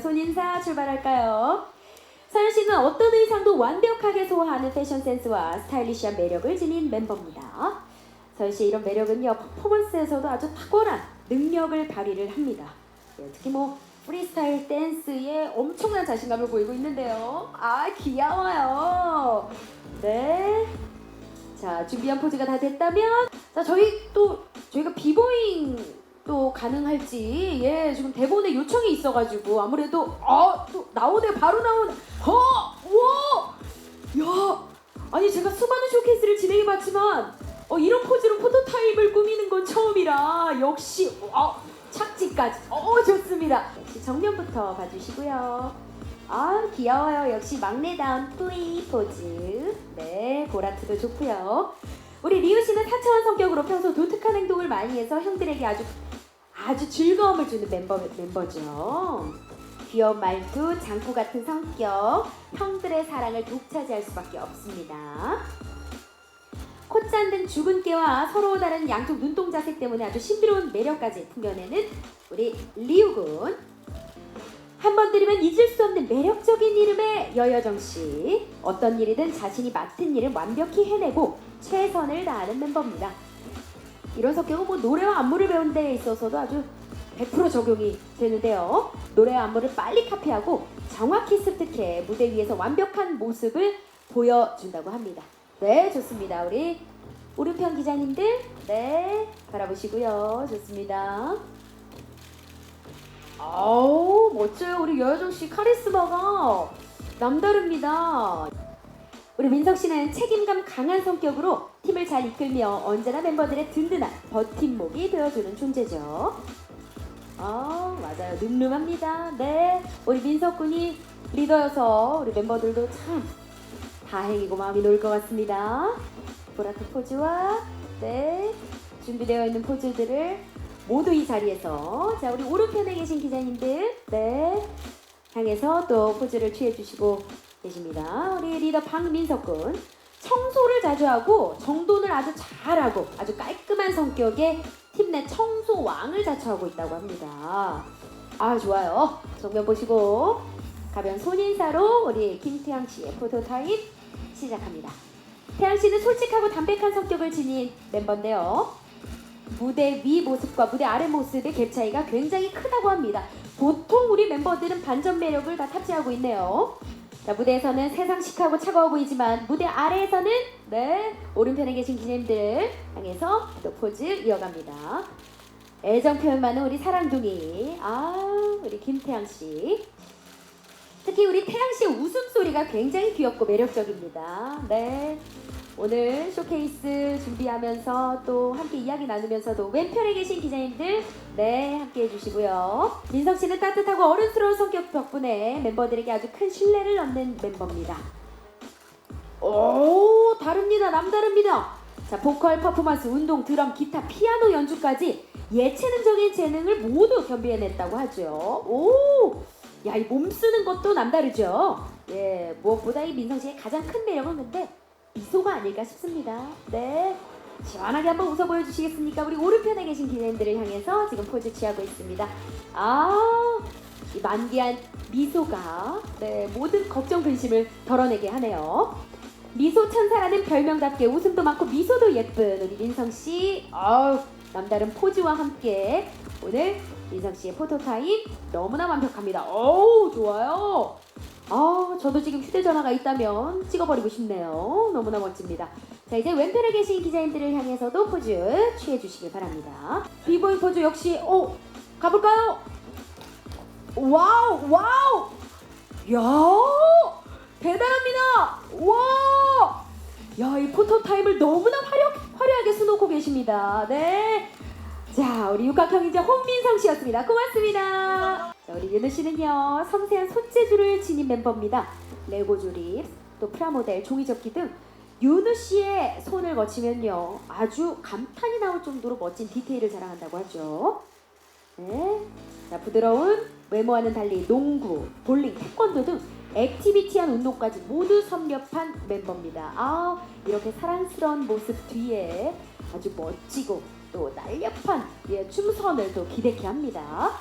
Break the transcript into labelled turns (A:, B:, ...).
A: 손 인사 출발할까요? 서현 씨는 어떤 의상도 완벽하게 소화하는 패션 센스와 스타일리시한 매력을 지닌 멤버입니다. 서현 씨의 이런 매력은요 퍼포먼스에서도 아주 탁월한 능력을 발휘를 합니다. 네, 특히 뭐 프리스타일 댄스에 엄청난 자신감을 보이고 있는데요. 아 귀여워요. 네. 자 준비한 포즈가 다 됐다면 자 저희 또 저희가 비보잉 또 가능할지 예 지금 대본에 요청이 있어가지고 아무래도 어또 나오네 바로 나오네 어와야 아니 제가 수많은 쇼케이스를 진행해봤지만 어 이런 포즈로 포토타입을 꾸미는 건 처음이라 역시 어 착지까지. 어 좋습니다. 역시 정면부터 봐주시고요. 아 귀여워요. 역시 막내다운 뿌이 포즈. 네 보라트도 좋고요. 우리 리우 씨는 사차원 성격으로 평소 독특한 행동을 많이 해서 형들에게 아주 아주 즐거움을 주는 멤버 멤버죠. 귀여운 말투, 장구 같은 성격, 형들의 사랑을 독차지할 수밖에 없습니다. 콧잔 등 죽은 깨와 서로 다른 양쪽 눈동자색 때문에 아주 신비로운 매력까지 풍겨내는 우리 리우군. 한 번 들으면 잊을 수 없는 매력적인 이름의 여여정 씨. 어떤 일이든 자신이 맡은 일을 완벽히 해내고 최선을 다하는 멤버입니다. 이런 성격은 뭐 노래와 안무를 배우는 데 있어서도 아주 100% 적용이 되는데요. 노래와 안무를 빨리 카피하고 정확히 습득해 무대 위에서 완벽한 모습을 보여준다고 합니다. 네, 좋습니다. 우리 오른편 기자님들, 네, 바라보시고요. 좋습니다. 아우, 멋져요. 우리 여여정 씨 카리스마가 남다릅니다. 우리 민석 씨는 책임감 강한 성격으로 팀을 잘 이끌며 언제나 멤버들의 든든한 버팀목이 되어주는 존재죠. 아 맞아요 늠름합니다. 네 우리 민석 군이 리더여서 우리 멤버들도 참 다행이고 마음이 놓을 것 같습니다. 보라트 포즈와 네 준비되어 있는 포즈들을 모두 이 자리에서 자 우리 오른편에 계신 기자님들 네 향해서 또 포즈를 취해 주시고 계십니다. 우리 리더 박민석 군 청소를 자주 하고 정돈을 아주 잘하고 아주 깔끔한 성격의 팀 내 청소 왕을 자처하고 있다고 합니다. 아 좋아요. 정면 보시고 가벼운 손인사로 우리 김태양 씨의 포토타임 시작합니다. 태양 씨는 솔직하고 담백한 성격을 지닌 멤버인데요. 무대 위 모습과 무대 아래 모습의 갭 차이가 굉장히 크다고 합니다. 보통 우리 멤버들은 반전 매력을 다 탑재하고 있네요. 자, 무대에서는 세상식하고 차가워 보이지만 무대 아래에서는 네 오른편에 계신 기자님들 향해서 또 포즈 이어갑니다. 애정 표현 많은 우리 사랑둥이 아 우리 김태양 씨 특히 우리 태양 씨의 웃음 소리가 굉장히 귀엽고 매력적입니다. 네. 오늘 쇼케이스 준비하면서 또 함께 이야기 나누면서도 왼편에 계신 기자님들 네 함께 해주시고요. 민석 씨는 따뜻하고 어른스러운 성격 덕분에 멤버들에게 아주 큰 신뢰를 얻는 멤버입니다. 오 다릅니다 남다릅니다. 자 보컬 퍼포먼스 운동 드럼 기타 피아노 연주까지 예체능적인 재능을 모두 겸비해냈다고 하죠. 오 야, 이 몸 쓰는 것도 남다르죠. 예, 무엇보다 이 민성 씨의 가장 큰 매력은 근데 미소가 아닐까 싶습니다. 네. 시원하게 한번 웃어 보여주시겠습니까? 우리 오른편에 계신 기자님들을 향해서 지금 포즈 취하고 있습니다. 아, 이 만개한 미소가 네, 모든 걱정 근심을 덜어내게 하네요. 미소 천사라는 별명답게 웃음도 많고 미소도 예쁜 우리 민성 씨. 아우, 남다른 포즈와 함께 오늘 민성 씨의 포토타임 너무나 완벽합니다. 어우, 좋아요. 아, 저도 지금 휴대전화가 있다면 찍어버리고 싶네요. 너무나 멋집니다. 자, 이제 왼편에 계신 기자님들을 향해서도 포즈 취해주시길 바랍니다. 비보이 포즈 역시, 오, 가볼까요? 와우, 와우! 야 대단합니다! 와! 야, 이 포토타임을 너무나 화려, 화려하게 수놓고 계십니다. 네. 자, 우리 육각형이자 홍민성 씨였습니다. 고맙습니다. 자, 우리 윤우 씨는요, 섬세한 손재주를 지닌 멤버입니다. 레고 조립, 또 프라모델, 종이접기 등 윤우 씨의 손을 거치면요, 아주 감탄이 나올 정도로 멋진 디테일을 자랑한다고 하죠. 네. 자, 부드러운 외모와는 달리 농구, 볼링, 태권도 등 액티비티한 운동까지 모두 섭렵한 멤버입니다. 아, 이렇게 사랑스러운 모습 뒤에 아주 멋지고 또 날렵한 예, 춤선을 또 기대케 합니다.